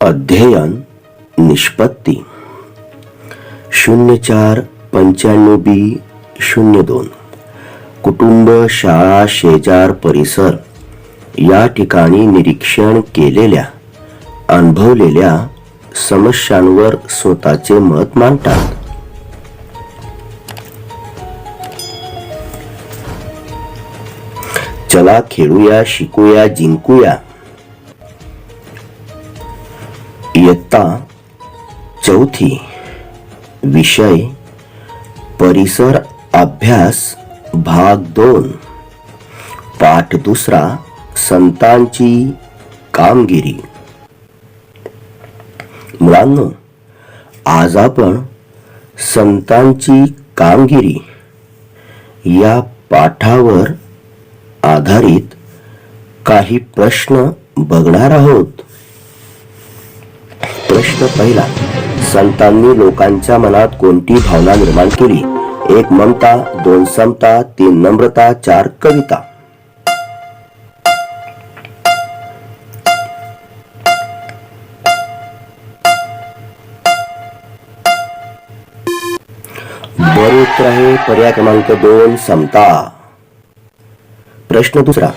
अध्ययन निष्पत्ती. शून्य चार पंच्याण्णव बी शून्य दोन. कुटुंब शाळा शेजार परिसर या ठिकाणी निरीक्षण केलेल्या अनुभवलेल्या समस्यांवर स्वतःचे मत मांडतात. चला खेळूया शिकूया जिंकूया. इयत्ता चौथी विषय परिसर अभ्यास भाग दोन. पाठ दुसरा संतांची कामगिरी. मुलांनो आज आपण संतांची कामगिरी या पाठावर आधारित काही प्रश्न बघणार आहोत. प्रश्न पहिला. संतांनी लोकांच्या मनात कोणती भावना निर्माण केली? एक ममता दोन समता तीन नम्रता चार कविता. बरे उत्तर आहे पर्याय क्रमांक दोन समता. प्रश्न दुसरा.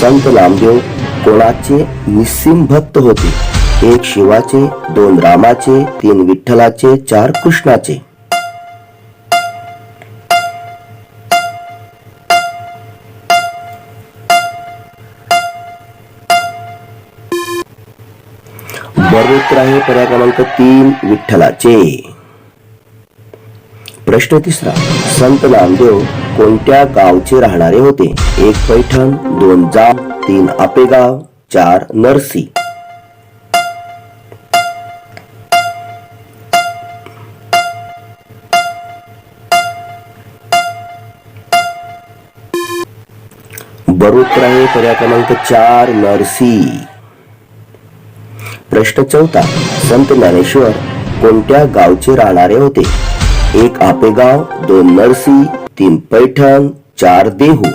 संत नामदेव कोणाचे निस्सिम भक्त होते? एक शिवाचे दोन रामाचे तीन विठ्ठलाचे चार कृष्णाचे. बरोबर आहे पर्याय क्रमांक तीन विठ्ठलाचे. प्रश्न तिसरा संत नामदेव कोणत्या गावचे राहणारे होते? एक पैठण दोन जाम तीन आपेगाव चार नरसी. बरोबर आहे पर्याय क्रमांक चार नरसी. प्रश्न चौथा संत ज्ञानेश्वर कोणत्या गावचे राहणारे होते? एक आपेगाव दोन नरसी तीन पैठण चार देहू.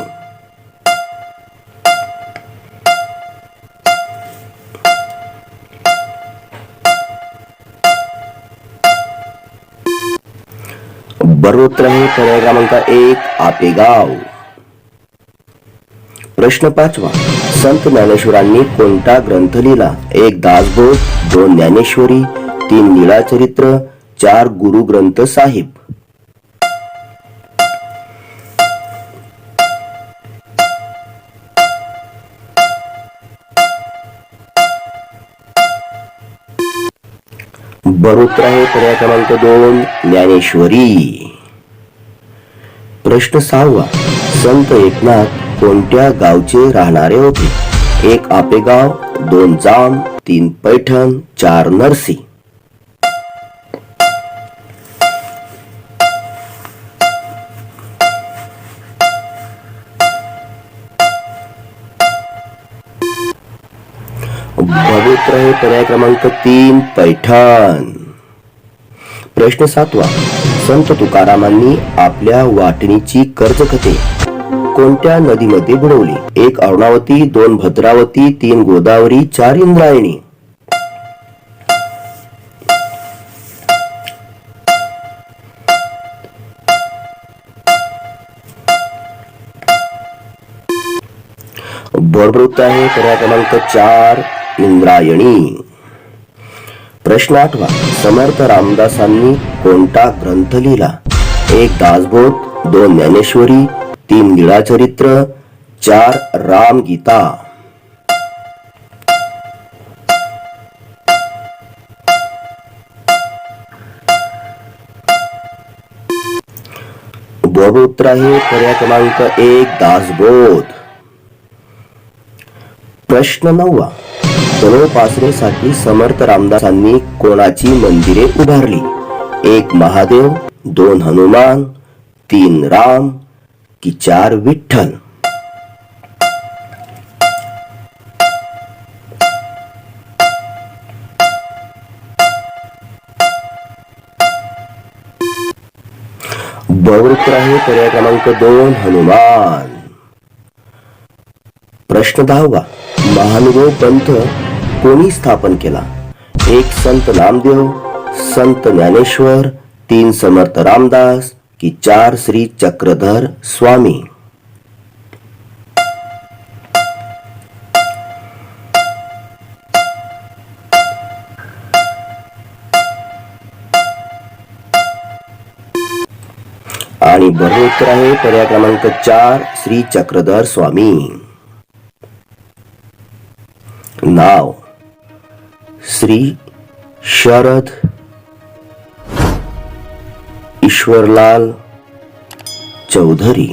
बरोबर आहे पर्याय क्रमांक एक आपेगाव. प्रश्न पाचवा. संत ज्ञानेश्वरांनी कोणता ग्रंथ लिहिला? एक दासबोध दोन ज्ञानेश्वरी तीन लीळाचरित्र चार गुरु ग्रंथ साहिब. बरोबर आहे पर्याय क्रमांक दोन ज्ञानेश्वरी. प्रश्न सहावा. संत एकनाथ कोणत्या गावचे राहणारे होते? एक आपेगाव दोन जाम तीन पैठण चार नरसी. पवित्र हे पर्याय क्रमांक तीन पैठण. प्रश्न सातवा. संत तुकारामांनी आपल्या वाटणीची कर्ज खते कोणत्या नदीमध्ये बुडवली? एक अरुणावती दोन भद्रावती तीन गोदावरी चार इंद्रायणी. बरोबर उत्तर आहे पर्याय क्रमांक चार इंद्रायणी. प्रश्न आठवा. समर्थ रामदासांनी कोणता ग्रंथ लिहिला एक दासबोध दोन ज्ञानेश्वरी तीन लीळाचरित्र चार रामगीता. बरोबर उत्तर आहे पर्याय क्रमांक एक दासबोध. प्रश्न नववा. तळोपासणीसाठी समर्थ रामदासांनी कोणाची मंदिरे उभारली? एक महादेव दोन हनुमान तीन राम की चार विठ्ठल. बरोबर उत्तर आहे पर्याय क्रमांक दोन हनुमान. प्रश्न दहावा. महानुभाव पंथ कोणी स्थापन केला? एक संत नामदेव संत ज्ञानेश्वर तीन समर्थ रामदास की चार श्री चक्रधर स्वामी. आणि बरोबर उत्तर आहे पर्याय क्रमांक चार श्री चक्रधर स्वामी. नाव श्री शरद ईश्वरलाल चौधरी।